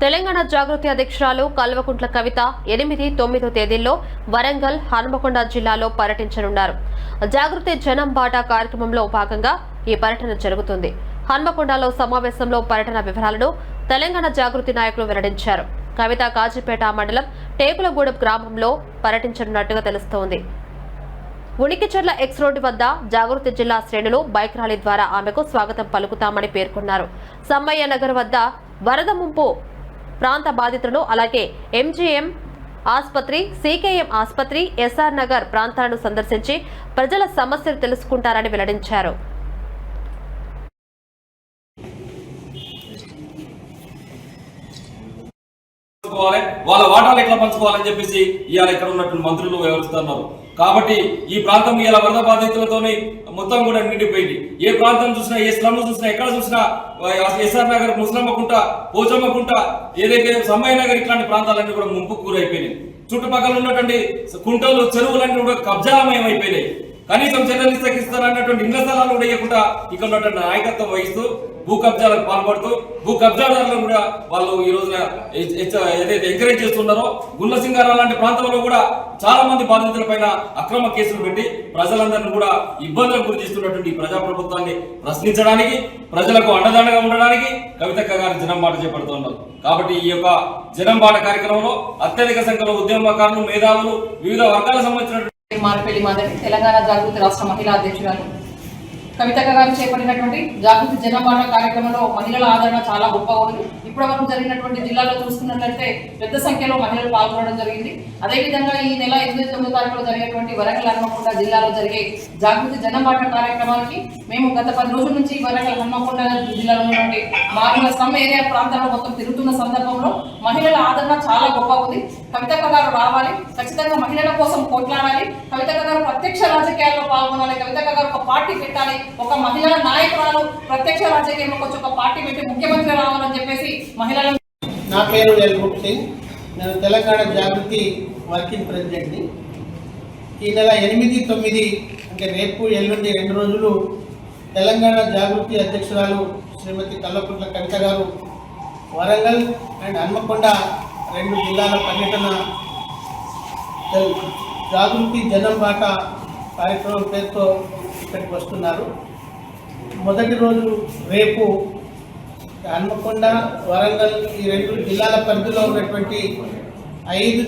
తెలంగాణ జాగృతి అధ్యక్షురాలు కల్వకుంట్ల కవిత ఎనిమిది తొమ్మిదో తేదీల్లో వరంగల్ హన్మకొండ జిల్లాలో పర్యటించనున్నారు. జాగృతి జనం బాట కార్యక్రమంలో భాగంగా ఈ పర్యటన జరుగుతుంది. హన్మకొండలో సమావేశంలో పర్యటన వివరాలను తెలంగాణ జాగృతి నాయకులు వెల్లడించారు. కవిత కాజీపేట మండలం టేకులగూడెం గ్రామంలో పర్యటించనున్నట్టుగా తెలుస్తోంది. ఉనికిచెర్ల ఎక్స్ రోడ్డు వద్ద జాగృతి జిల్లా శ్రేణులు బైక్ ర్యాలీ ద్వారా ఆమెకు స్వాగతం పలుకుతామని పేర్కొన్నారు. సమ్మయ్య నగర్ వద్ద వరద ముంపు ప్రాంత బాధితులను అలాగే ఎంజీఎం ఆసుపత్రి సీకేఎం ఆసుపత్రి ఎస్ఆర్ నగర్ ప్రాంతాలను సందర్శించి ప్రజల సమస్యలు తెలుసుకుంటారని వెల్లడించారు. వాళ్ళ వాటాలు ఎట్లా పంచుకోవాలని చెప్పేసి ఇవాళ ఇక్కడ ఉన్నటువంటి మంత్రులు వివరిస్తున్నారు కాబట్టి ఈ ప్రాంతం ఇలా వరద బాధితులతోని మొత్తం కూడా నిండిపోయింది. ఏ ప్రాంతం చూసినా ఏ స్లమ్ చూసినా ఎక్కడ చూసినా ఎస్ఆర్ నగర్ ముస్లమ్మకుంట పోచమ్మకుంట ఏదైతే సమ్మయ్య నగర్ ఇట్లాంటి ప్రాంతాలన్నీ కూడా ముంపు కూరైపోయినాయి చుట్టుపక్కల ఉన్నటువంటి కుంటలు చెరువులన్నీ కూడా కబ్జామయం అయిపోయినాయి కనీసం చర్యలు ఇస్తారన్నటువంటి ఇండ్ల స్థలాలు కూడా ఇవ్వకుండా ఇక్కడ ఉన్నటువంటి నాయకత్వం వహిస్తూ భూ కబ్జాలకు పాల్పడుతూ భూ కబ్జాదారులను కూడా వాళ్ళు ఈ రోజున ఏదైతే ఎంకరేజ్ చేస్తున్నారో గుల్లసింగార లాంటి ప్రాంతంలో కూడా చాలా మంది బాధితులపైన అక్రమ కేసులు పెట్టి ప్రజలందరినీ కూడా ఇబ్బందులకు గురి చేస్తున్నటువంటి ఈ ప్రజా ప్రభుత్వాన్ని ప్రశ్నించడానికి ప్రజలకు అండదండగా ఉండడానికి కవితక్క గారు జనం బాట చేపడుతున్నారు కాబట్టి ఈ యొక్క జనం బాట కార్యక్రమంలో అత్యధిక సంఖ్యలో ఉద్యమకారులు మేధావులు వివిధ వర్గాలకు సంబంధించినటువంటి మార్పెల్లి మాధవి తెలంగాణ జాగృతి రాష్ట్ర మహిళా అధ్యక్షురాలు. కవితక్క గారు చేపట్టినటువంటి జాగృతి జనపాట కార్యక్రమంలో మహిళల ఆదరణ చాలా గొప్పగా ఉంది ఇప్పటి వరకు జరిగినటువంటి జిల్లాలో చూసుకున్నట్లయితే పెద్ద సంఖ్యలో మహిళలు పాల్గొనడం జరిగింది. అదేవిధంగా ఈ నెల ఎనిమిది తొమ్మిది తారీఖులో జరిగేటువంటి వరంగల్ హన్మకొండ జిల్లాలో జరిగే జాగృతి జనపాట కార్యక్రమానికి మేము గత పది రోజుల నుంచి వరంగల్ హన్మకొండ జిల్లాలో ఉన్నటువంటి మారుమూల సమ్మ ఏరియా ప్రాంతాల్లో మొత్తం తిరుగుతున్న సందర్భంలో మహిళల ఆదరణ చాలా గొప్ప ఉంది. కవితక్క గారు రావాలి. ఖచ్చితంగా మహిళల కోసం కొట్లాడాలి. కవితక్క గారు ప్రత్యక్ష రాజకీయాల్లో పాల్గొనాలి. కవితక్క గారు ఒక పార్టీ పెట్టాలి. ఒక మహిళల నాయకురాలు ప్రత్యక్ష రాజకీయంలో కొంచెం ఒక పార్టీ పెట్టి ముఖ్యమంత్రి రావాలని చెప్పేసి మహిళల నా పేరు ఎల్రూప్ సింగ్. నేను తెలంగాణ జాగృతి వర్కింగ్ ప్రెసిడెంట్ని. ఈ నెల ఎనిమిది తొమ్మిది అంటే రేపు ఎల్లుండి రెండు రోజులు తెలంగాణ జాగృతి అధ్యక్షురాలు శ్రీమతి కల్లపుట్ల కవిత గారు వరంగల్ అండ్ హన్మకొండ రెండు జిల్లాల పర్యటన జాగృతి జనం బాట కార్యక్రమం పేరుతో ఇక్కడికి వస్తున్నారు. మొదటి రోజు రేపు హన్మకొండ వరంగల్ ఈ రెండు జిల్లాల పరిధిలో ఉన్నటువంటి ఐదు